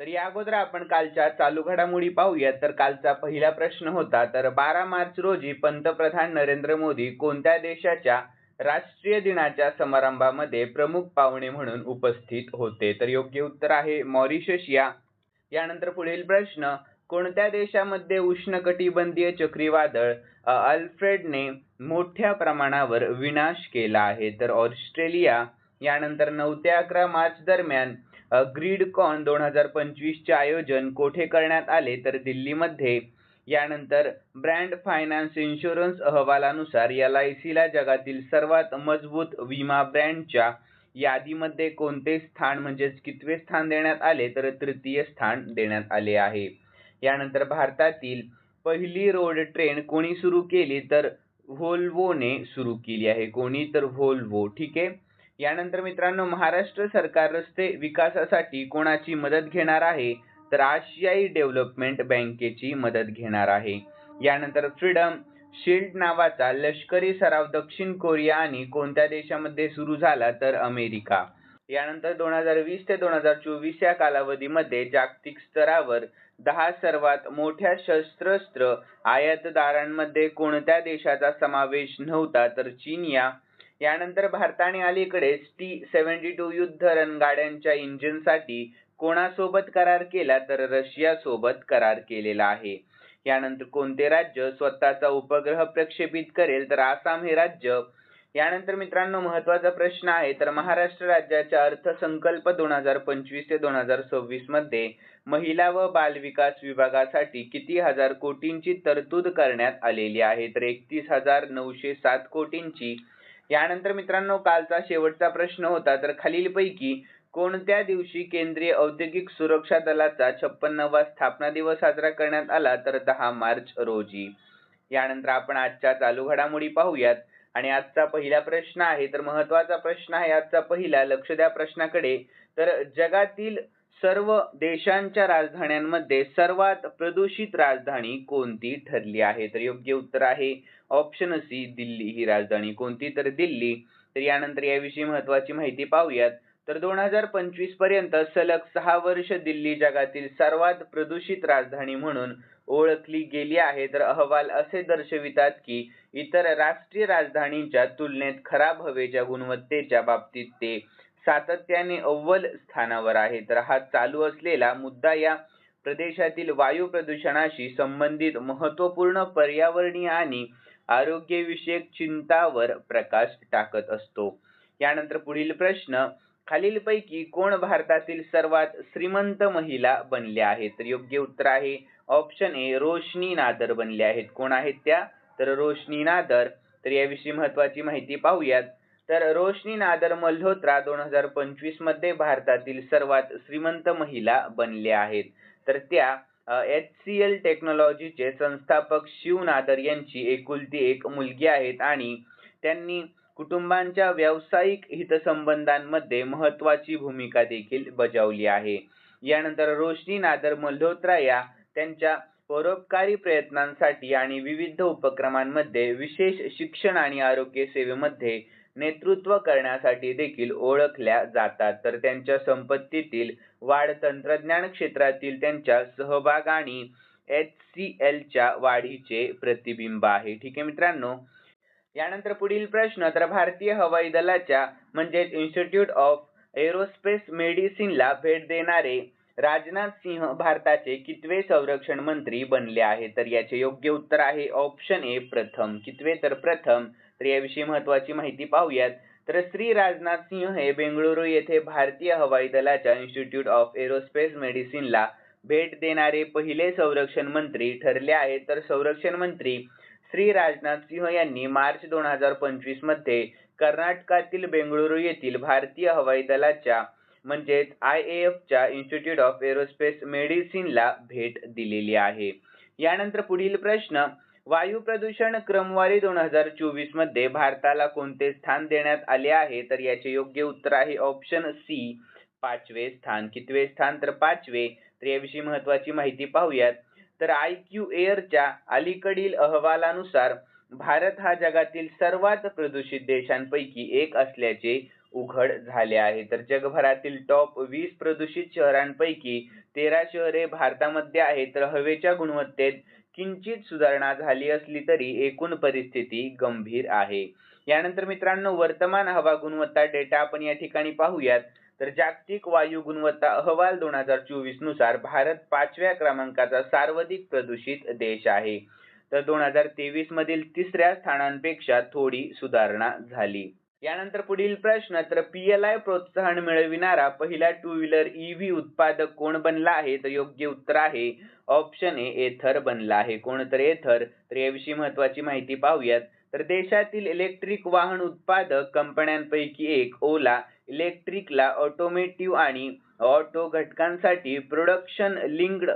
तर या अगोदर आपण कालच्या चालू घडामोडी पाहूयात. तर कालचा पहिला प्रश्न होता तर बारा मार्च रोजी पंतप्रधान नरेंद्र मोदी कोणत्या देशाच्या राष्ट्रीय दिनाच्या समारंभामध्ये प्रमुख पाहुणे म्हणून उपस्थित होते? तर योग्य उत्तर आहे मॉरिशस. या यानंतर पुढील प्रश्न कोणत्या देशामध्ये उष्णकटिबंधीय चक्रीवादळ अल्फ्रेडने मोठ्या प्रमाणावर विनाश केला आहे? तर ऑस्ट्रेलिया यानंतर नऊ ते अकरा मार्च दरम्यान ग्रीडकॉन दोन हजार पंचवीसचे आयोजन कोठे करण्यात आले तर दिल्लीमध्ये. यानंतर ब्रँड फायनान्स इन्शुरन्स अहवालानुसार एल आय सीला जगातील सर्वात मजबूत विमा ब्रँडच्या यादीमध्ये कोणते स्थान म्हणजेच कितवे स्थान देण्यात आले तर तृतीय स्थान देण्यात आले आहे. यानंतर भारतातील पहिली रोड ट्रेन कोणी सुरू केली तर व्होल्वोने सुरू केली आहे. कोणी तर व्होल्वो ठीक आहे? यानंतर मित्रांनो महाराष्ट्र सरकार रस्ते विकासासाठी कोणाची मदत घेणार आहे? तर आशियाई डेव्हलपमेंट बँकेची मदत घेणार आहे. यानंतर फ्रीडम शिल्ड नावाचा लष्करी सराव दक्षिण कोरिया आणि कोणत्या देशामध्ये सुरू झाला तर अमेरिका. यानंतर दोन हजार वीस ते दोन हजार चोवीस या कालावधीमध्ये जागतिक स्तरावर दहा सर्वात मोठ्या शस्त्रास्त्र आयातदारांमध्ये कोणत्या देशाचा समावेश नव्हता तर चीन या यानंतर भारताने अलीकडेच टी सेव्हन्टी टू युद्ध रणगाड्यांच्या इंजिनसाठी कोणासोबत करार केला तर रशिया सोबत करार केलेला आहे. यानंतर कोणते राज्य स्वतःचा उपग्रह प्रक्षेपित करेल तर आसाम हे राज्य? यानंतर मित्रांनो महत्त्वाचा प्रश्न आहे तर महाराष्ट्र राज्याच्या अर्थसंकल्प दोन हजार पंचवीस ते दोन हजार सव्वीसमध्ये महिला व बाल विकास विभागासाठी किती हजार कोटींची तरतूद करण्यात आलेली आहे? तर एकतीस हजार नऊशे सात कोटींची यानंतर मित्रांनो कालचा शेवटचा प्रश्न होता. तर खालीलपैकी कोणत्या दिवशी केंद्रीय औद्योगिक सुरक्षा दलाचा छप्पन्नावा स्थापना दिवस साजरा करण्यात आला? तर दहा मार्च रोजी. यानंतर आपण आजच्या चालू घडामोडी पाहूयात. आणि आजचा पहिला प्रश्न आहे तर महत्त्वाचा प्रश्न आहे आजचा पहिला. लक्ष द्या प्रश्नाकडे. तर जगातील सर्व देशांच्या राजधान्यांमध्ये सर्वात प्रदूषित राजधानी कोणती ठरली आहे? तर योग्य उत्तर आहे ऑप्शन सी दिल्ली ही राजधानी कोणती? तर दिल्ली. तर यानंतर याविषयी महत्वाची माहिती पाहूयात. तर दोन हजार पंचवीसपर्यंत सलग सहा वर्ष दिल्ली जगातील सर्वात प्रदूषित राजधानी म्हणून ओळखली गेली आहे. तर अहवाल असे दर्शवितात की इतर राष्ट्रीय राजधानींच्या तुलनेत खराब हवेच्या गुणवत्तेच्या बाबतीत ते सातत्याने अव्वल स्थानावर आहे. तर हा चालू असलेला मुद्दा या प्रदेशातील वायू प्रदूषणाशी संबंधित महत्त्वपूर्ण पर्यावरणीय आणि आरोग्यविषयक चिंतावर प्रकाश टाकत असतो. यानंतर पुढील प्रश्न खालीलपैकी कोण भारतातील सर्वात श्रीमंत महिला बनल्या आहेत? तर योग्य उत्तर आहे ऑप्शन ए रोशनी नादर बनल्या आहेत. कोण आहेत त्या? तर रोशनी नादर. तर याविषयी महत्वाची माहिती पाहूयात. तर रोशनी नादर मल्होत्रा दोन हजार पंचवीसमध्ये भारतातील सर्वात श्रीमंत महिला बनल्या आहेत. तर त्या एच सी एल टेक्नॉलॉजीचे संस्थापक शिव नादर यांची एकुलती एक मुलगी आहेत आणि त्यांनी कुटुंबांच्या व्यावसायिक हितसंबंधांमध्ये महत्वाची भूमिका देखील बजावली आहे. यानंतर रोशनी नादर मल्होत्रा या त्यांच्या परोपकारी प्रयत्नांसाठी आणि विविध उपक्रमांमध्ये विशेष शिक्षण आणि आरोग्य सेवेमध्ये नेतृत्व करण्यासाठी देखील ओळखल्या जातात. तर त्यांच्या संपत्तीतील वाढ तंत्रज्ञान क्षेत्रातील त्यांच्या सहभाग आणि एच सी एलच्या वाढीचे प्रतिबिंब आहे. ठीक आहे मित्रांनो? यानंतर पुढील प्रश्न तर भारतीय हवाई दलाच्या म्हणजेच इन्स्टिट्यूट ऑफ एरोस्पेस मेडिसिनला भेट देणारे राजनाथ सिंह भारताचे कितवे संरक्षण मंत्री बनले आहे तर याचे योग्य उत्तर आहे ऑप्शन ए प्रथम. कितवे? तर प्रथम तर याविषयी महत्वाची माहिती पाहूयात. तर श्री राजनाथ सिंह हे बेंगळुरू येथे भारतीय हवाई दलाच्या इन्स्टिट्यूट ऑफ एरोस्पेस मेडिसिनला भेट देणारे पहिले संरक्षण मंत्री ठरले आहेत. तर संरक्षण मंत्री श्री राजनाथ सिंह यांनी मार्च दोन हजार पंचवीसमध्ये कर्नाटकातील बेंगळुरू येथील भारतीय हवाई दलाच्या म्हणजेच आय ए एफच्या इन्स्टिट्यूट ऑफ एरोस्पेस मेडिसिनला भेट दिलेली आहे. यानंतर पुढील प्रश्न वायू प्रदूषण क्रमवारी दोन हजार चोवीसमध्ये भारताला कोणते स्थान देण्यात आले आहे? तर याचे योग्य उत्तर आहे ऑप्शन सी पाचवे स्थान. कितवे स्थान? तर पाचवे. तर याविषयी महत्वाची माहिती पाहूयात. तर आय क्यू एअरच्या अलीकडील अहवालानुसार भारत हा जगातील सर्वात प्रदूषित देशांपैकी एक असल्याचे उघड झाले आहे. तर जगभरातील टॉप वीस प्रदूषित शहरांपैकी तेरा शहरे भारतामध्ये आहेत. तर हवेच्या गुणवत्तेत किंचित सुधारणा झाली असली तरी एकूण परिस्थिती गंभीर आहे. यानंतर मित्रांनो वर्तमान हवा गुणवत्ता डेटा आपण या ठिकाणी पाहूयात. तर जागतिक वायू गुणवत्ता अहवाल दोन हजार चोवीसनुसार भारत पाचव्या क्रमांकाचा सर्वाधिक प्रदूषित देश आहे. तर दोन हजार तेवीस मधील तिसऱ्या स्थानांपेक्षा थोडी सुधारणा झाली. यानंतर पुढील प्रश्न तर पीएलआय प्रोत्साहन मिळविणारा पहिला टू व्हीलर ईव्ही उत्पादक कोण बनला आहे? तर योग्य उत्तर आहे ऑप्शन ए एथर बनला आहे. कोण तर एथर तर याविषयी महत्वाची माहिती पाहूयात. तर देशातील इलेक्ट्रिक वाहन उत्पादक कंपन्यांपैकी एक ओला इलेक्ट्रिकला ऑटोमेटिव्ह आणि ऑटो घटकांसाठी प्रोडक्शन लिंक्ड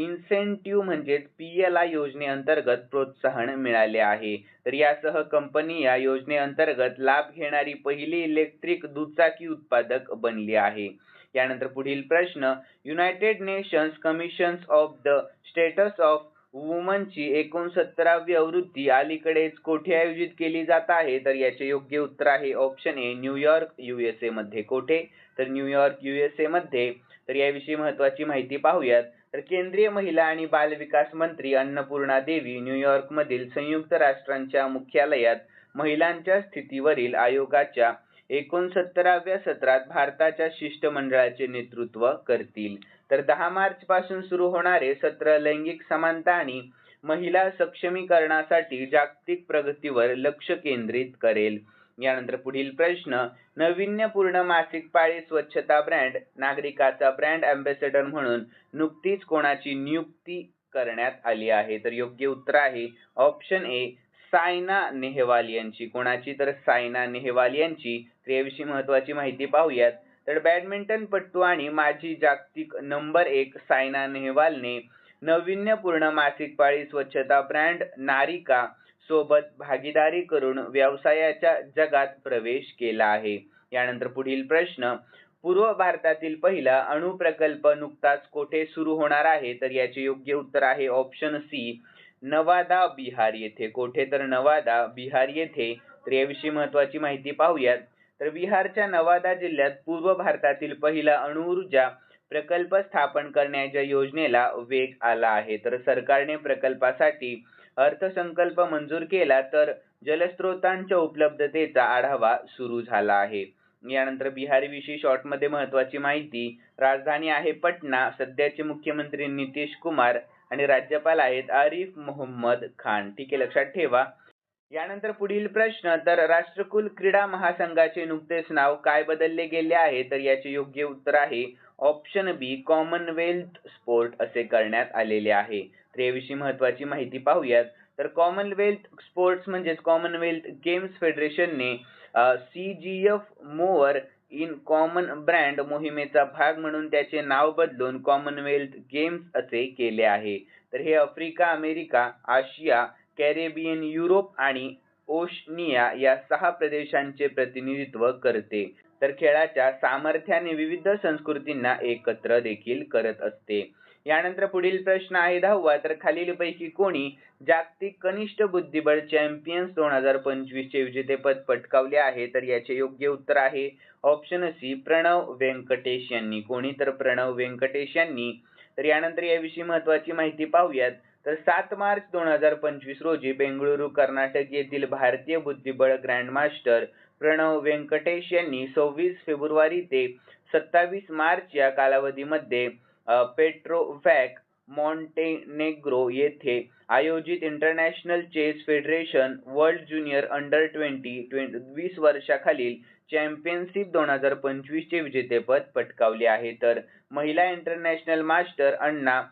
इन्सेंटिव्ह म्हणजेच पी एल आय योजनेअंतर्गत प्रोत्साहन मिळाले आहे. तर यासह कंपनी या योजनेअंतर्गत लाभ घेणारी पहिली इलेक्ट्रिक दुचाकी उत्पादक बनली आहे. यानंतर पुढील प्रश्न United Nations commissions of the status of वुमनची एकोणसत्तरावी आवृत्ती अलीकडेच कोठे आयोजित केली जात आहे? तर याचे योग्य उत्तर आहे ऑप्शन ए न्यूयॉर्क युएसए मध्ये. कोठे? तर न्यूयॉर्क युएसए मध्ये. तर याविषयी महत्वाची माहिती पाहूयात. तर केंद्रीय महिला आणि बाल विकास मंत्री अन्नपूर्णा देवी न्यूयॉर्क मधील संयुक्त राष्ट्रांच्या मुख्यालयात महिलांच्या स्थितीवरील आयोगाच्या एकोणसत्तराव्या सत्रात भारताच्या शिष्टमंडळाचे नेतृत्व करतील. तर दहा मार्च पासून सुरू होणारे सत्र लैंगिक समानता आणि महिला सक्षमीकरणासाठी जागतिक प्रगतीवर लक्ष केंद्रित करेल. यानंतर पुढील प्रश्न नाविन्यपूर्ण मासिक पाळी स्वच्छता ब्रँड नागरिकाचा ब्रँड अँबॅसेडर म्हणून नुकतीच कोणाची नियुक्ती करण्यात आली आहे? तर योग्य उत्तर आहे ऑप्शन ए सायना नेहवाल यांची. कोणाची? तर सायना नेहवाल यांची. त्याविषयी महत्वाची माहिती पाहूयात. तर बॅडमिंटनपटू आणि माजी जागतिक नंबर एक सायना नेहवालने नाविन्यपूर्ण मासिक पाळी स्वच्छता ब्रँड नारिका सोबत भागीदारी करून व्यवसायाच्या जगात प्रवेश केला आहे. यानंतर पुढील प्रश्न पूर्व भारतातील पहिला अणुप्रकल्प नुकताच कोठे सुरू होणार आहे? तर याचे योग्य उत्तर आहे ऑप्शन सी नवादा बिहार येथे. कोठे तर नवादा बिहार येथे. तर याविषयी महत्वाची माहिती पाहूयात. तर बिहारच्या नवादा जिल्ह्यात पूर्व भारतातील पहिला अणुऊर्जा प्रकल्प स्थापन करण्याच्या योजनेला वेग आला आहे. तर सरकारने प्रकल्पासाठी अर्थसंकल्प मंजूर केला तर जलस्रोतांच्या उपलब्धतेचा आढावा सुरू झाला आहे. यानंतर बिहारीविषयी शॉर्टमध्ये महत्वाची माहिती राजधानी आहे पटना सध्याचे मुख्यमंत्री नितीश कुमार आणि राज्यपाल आहेत आरिफ मोहम्मद खान. ठीक आहे लक्षात ठेवा. यानंतर पुढील प्रश्न तर राष्ट्रकुल क्रीडा महासंघाचे नुकतेच नाव काय बदलले गेले आहे? तर याचे योग्य उत्तर आहे ऑप्शन बी कॉमनवेल्थ स्पोर्ट असे करण्यात आलेले आहे. तर याविषयी महत्वाची माहिती पाहूयात. तर कॉमनवेल्थ स्पोर्ट्स म्हणजेच Commonwealth games फेडरेशनने C G F more in common brand मोहिमेचा भाग म्हणून त्याचे नाव बदलून कॉमनवेल्थ गेम्स असे केले आहे. तर हे Africa America Asia Caribbean Europe आणि ओशनिया या सहा प्रदेशांचे प्रतिनिधित्व करते. तर खेळाच्या सामर्थ्याने विविध संस्कृतींना एकत्र देखील करत असते. यानंतर पुढील प्रश्न आहे दहावा. तर खालीलपैकी कोणी जागतिक कनिष्ठ बुद्धिबळ चॅम्पियन्स दोन हजार पंचवीस चे विजेतेपद पटकावले आहे? तर याचे योग्य उत्तर आहे ऑप्शन सी प्रणव व्यंकटेश यांनी. कोणी तर प्रणव व्यंकटेश यांनी? तर यानंतर याविषयी महत्वाची माहिती पाहूयात. तर सात मार्च दोन हजार पंचवीस रोजी बेंगळुरू कर्नाटक येथील भारतीय बुद्धिबळ ग्रँडमास्टर प्रणव व्यंकटेश यांनी सव्वीस फेब्रुवारी ते सत्तावीस मार्च या कालावधीमध्ये पेट्रोवॅक मॉन्टेनेग्रो येथे आयोजित International Chess Federation World Junior under twenty वीस वर्षाखालील चॅम्पियनशिप दोन हजार पंचवीसचे विजेतेपद पटकावले आहे. तर महिला इंटरनॅशनल मास्टर अण्णा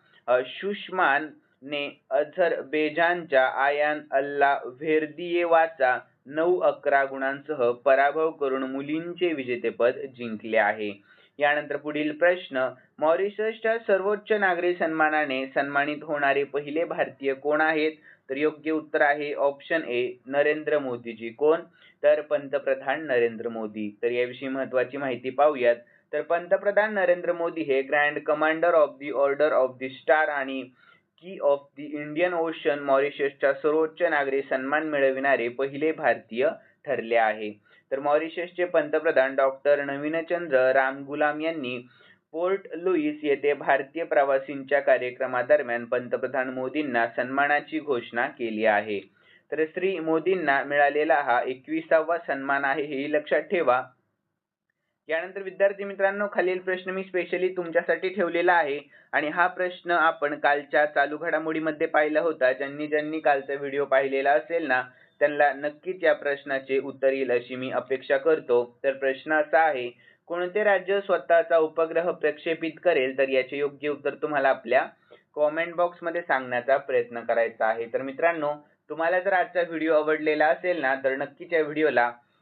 शुष्मान ने अझरबेजानच्या आयान अल्ला व्हेर्दियेवाचा नऊ अकरा गुणांसह पराभव करून मुलींचे विजेतेपद जिंकले आहे. यानंतर पुढील प्रश्न मॉरिशसच्या सर्वोच्च नागरी सन्मानाने सन्मानित होणारे पहिले भारतीय कोण आहेत? तर योग्य उत्तर आहे ऑप्शन ए नरेंद्र मोदीजी. कोण? तर पंतप्रधान नरेंद्र मोदी. तर याविषयी महत्वाची माहिती पाहूयात. तर पंतप्रधान नरेंद्र मोदी हे grand commander of the order of the star आणि key of the Indian Ocean मॉरिशसच्या सर्वोच्च नागरी सन्मान मिळविणारे पहिले भारतीय ठरले आहे. तर मॉरिशसचे पंतप्रधान डॉक्टर नवीनचंद्र रामगुलाम यांनी पोर्ट लुईस येथे भारतीय प्रवासींच्या कार्यक्रमादरम्यान पंतप्रधान मोदींना सन्मानाची घोषणा केली आहे. तर श्री मोदींना मिळालेला हा एकविसावा सन्मान आहे हे लक्षात ठेवा. यानंतर विद्यार्थी मित्रांनो खालील प्रश्न मी स्पेशली तुमच्यासाठी ठेवलेला आहे. आणि हा प्रश्न आपण कालच्या चालू घडामोडीमध्ये पाहिला होता. ज्यांनी ज्यांनी कालचा व्हिडिओ पाहिलेला असेल ना त्यांना नक्कीच या प्रश्नाचे उत्तर येईल अशी मी अपेक्षा करतो. तर प्रश्न असा आहे कोणते राज्य स्वतःचा उपग्रह प्रक्षेपित करेल? तर याचे योग्य उत्तर तुम्हाला आपल्या कॉमेंट बॉक्समध्ये सांगण्याचा प्रयत्न करायचा आहे. तर मित्रांनो तुम्हाला जर आजचा व्हिडिओ आवडलेला असेल ना तर नक्कीच या व्हिडिओला